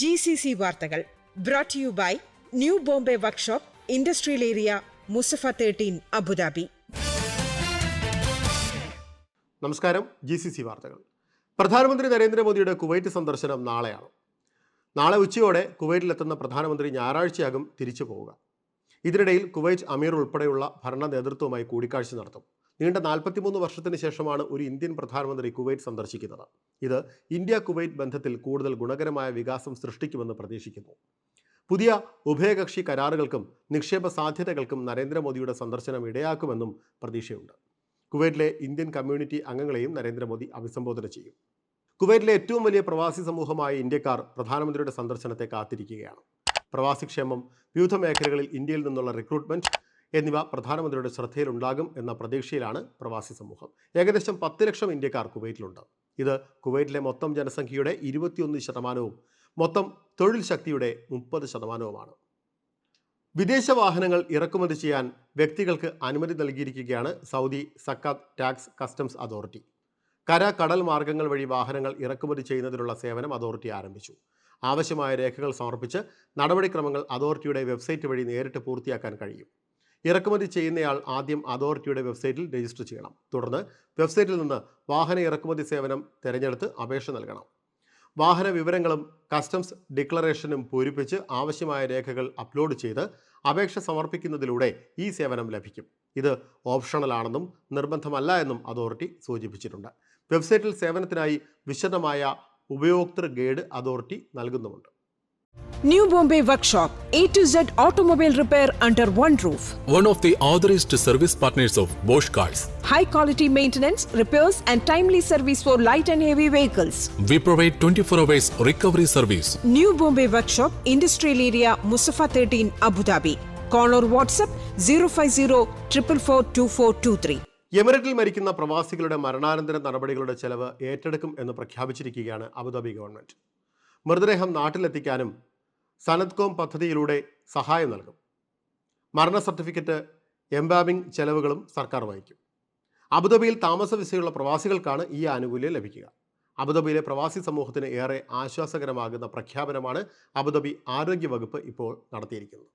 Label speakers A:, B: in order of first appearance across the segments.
A: G C C വാർത്തകൾ brought you by new Bombay workshop industrial area Musaffah thirteen Abu Dhabi
B: നമസ്കാരം G C C വാർത്തകൾ. പ്രധാനമന്ത്രി നരേന്ദ്രമോദിയുടെ Kuwait സന്ദർശനം നാളെയാണ്. നാളെ ഉച്ചയോടെ കുവൈറ്റിലെത്തുന്ന പ്രധാനമന്ത്രി ഞായറാഴ്ചയാകും തിരിച്ചു പോവുക. ഇതിനിടയിൽ കുവൈറ്റ് അമീർ ഉൾപ്പെടെയുള്ള ഭരണ നേതൃത്വവുമായി കൂടിക്കാഴ്ച നടത്തും. നീണ്ട നാൽപ്പത്തിമൂന്ന് വർഷത്തിന് ശേഷമാണ് ഒരു ഇന്ത്യൻ പ്രധാനമന്ത്രി കുവൈറ്റ് സന്ദർശിക്കുന്നത്. ഇത് ഇന്ത്യ കുവൈറ്റ് ബന്ധത്തിൽ കൂടുതൽ ഗുണകരമായ വികാസം സൃഷ്ടിക്കുമെന്ന് പ്രതീക്ഷിക്കുന്നു. പുതിയ ഉഭയകക്ഷി കരാറുകൾക്കും നിക്ഷേപ സാധ്യതകൾക്കും നരേന്ദ്രമോദിയുടെ സന്ദർശനം ഇടയാക്കുമെന്നും പ്രതീക്ഷയുണ്ട്. കുവൈറ്റിലെ ഇന്ത്യൻ കമ്മ്യൂണിറ്റി അംഗങ്ങളെയും നരേന്ദ്രമോദി അഭിസംബോധന ചെയ്യും. കുവൈറ്റിലെ ഏറ്റവും വലിയ പ്രവാസി സമൂഹമായ ഇന്ത്യക്കാർ പ്രധാനമന്ത്രിയുടെ സന്ദർശനത്തെ കാത്തിരിക്കുകയാണ്. പ്രവാസിക്ഷേമം വിവിധ മേഖലകളിൽ ഇന്ത്യയിൽ നിന്നുള്ള റിക്രൂട്ട്മെന്റ് എന്നിവ പ്രധാനമന്ത്രിയുടെ ശ്രദ്ധയിലുണ്ടാകും എന്ന പ്രതീക്ഷയിലാണ് പ്രവാസി സമൂഹം. ഏകദേശം പത്ത് ലക്ഷം ഇന്ത്യക്കാർ കുവൈറ്റിലുണ്ട്. ഇത് കുവൈറ്റിലെ മൊത്തം ജനസംഖ്യയുടെ ഇരുപത്തിയൊന്ന് ശതമാനവും മൊത്തം തൊഴിൽ ശക്തിയുടെ മുപ്പത് ശതമാനവുമാണ്. വിദേശ വാഹനങ്ങൾ ഇറക്കുമതി ചെയ്യാൻ വ്യക്തികൾക്ക് അനുമതി നൽകിയിരിക്കുകയാണ് Saudi Zakat Tax Customs Authority. കര കടൽ മാർഗങ്ങൾ വഴി വാഹനങ്ങൾ ഇറക്കുമതി ചെയ്യുന്നതിനുള്ള സേവനം അതോറിറ്റി ആരംഭിച്ചു. ആവശ്യമായ രേഖകൾ സമർപ്പിച്ച് നടപടിക്രമങ്ങൾ അതോറിറ്റിയുടെ വെബ്സൈറ്റ് വഴി നേരിട്ട് പൂർത്തിയാക്കാൻ കഴിയും. ഇറക്കുമതി ചെയ്യുന്നയാൾ ആദ്യം അതോറിറ്റിയുടെ വെബ്സൈറ്റിൽ രജിസ്റ്റർ ചെയ്യണം. തുടർന്ന് വെബ്സൈറ്റിൽ നിന്ന് വാഹന ഇറക്കുമതി സേവനം തിരഞ്ഞെടുത്ത് അപേക്ഷ നൽകണം. വാഹന വിവരങ്ങളും കസ്റ്റംസ് ഡിക്ലറേഷനും പൂരിപ്പിച്ച് ആവശ്യമായ രേഖകൾ അപ്ലോഡ് ചെയ്ത് അപേക്ഷ സമർപ്പിക്കുന്നതിലൂടെ ഈ സേവനം ലഭിക്കും. ഇത് ഓപ്ഷണലാണെന്നും നിർബന്ധമല്ല എന്നും അതോറിറ്റി സൂചിപ്പിച്ചിട്ടുണ്ട്. വെബ്സൈറ്റിൽ സേവനത്തിനായി വിശദമായ ഉപയോക്തൃ ഗൈഡ് അതോറിറ്റി നൽകുന്നുമുണ്ട്.
A: New Bombay Workshop, A to Z automobile repair under one roof.
C: one of the authorized service partners of Bosch Cars.
A: high quality maintenance, repairs, and timely service for light and heavy vehicles.
C: We provide 24 hours recovery service.
A: New Bombay Workshop, Industrial Area, Musafa 13, Abu Dhabi. Call or WhatsApp 050 444 2423.
B: എമിറേറ്റിൽ മരിക്കുന്ന പ്രവാസികളുടെ മരണാനന്തര നടപടികളുടെ ചെലവ് ഏറ്റെടുക്കും എന്ന് പ്രഖ്യാപിച്ചിരിക്കുകയാണ് Abu Dhabi government മൃതദേഹം നാട്ടിലെത്തിക്കാനും സനദ്കോം പദ്ധതിയിലൂടെ സഹായം നൽകും. മരണ സർട്ടിഫിക്കറ്റ് എംബാബിംഗ് ചെലവുകളും സർക്കാർ വഹിക്കും. അബുദാബിയിൽ താമസ വിസയുള്ള പ്രവാസികൾക്കാണ് ഈ ആനുകൂല്യം ലഭിക്കുക. അബുദാബിയിലെ പ്രവാസി സമൂഹത്തിന് ഏറെ ആശ്വാസകരമാകുന്ന പ്രഖ്യാപനമാണ് അബുദാബി ആരോഗ്യ വകുപ്പ് ഇപ്പോൾ നടത്തിയിരിക്കുന്നത്.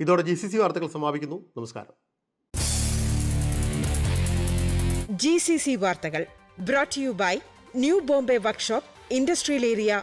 B: ഇതോടെ ജി സി സി വാർത്തകൾ സമാപിക്കുന്നു. നമസ്കാരം.
A: ജി സി സി വാർത്തകൾ brought you by new Bombay workshop industrial area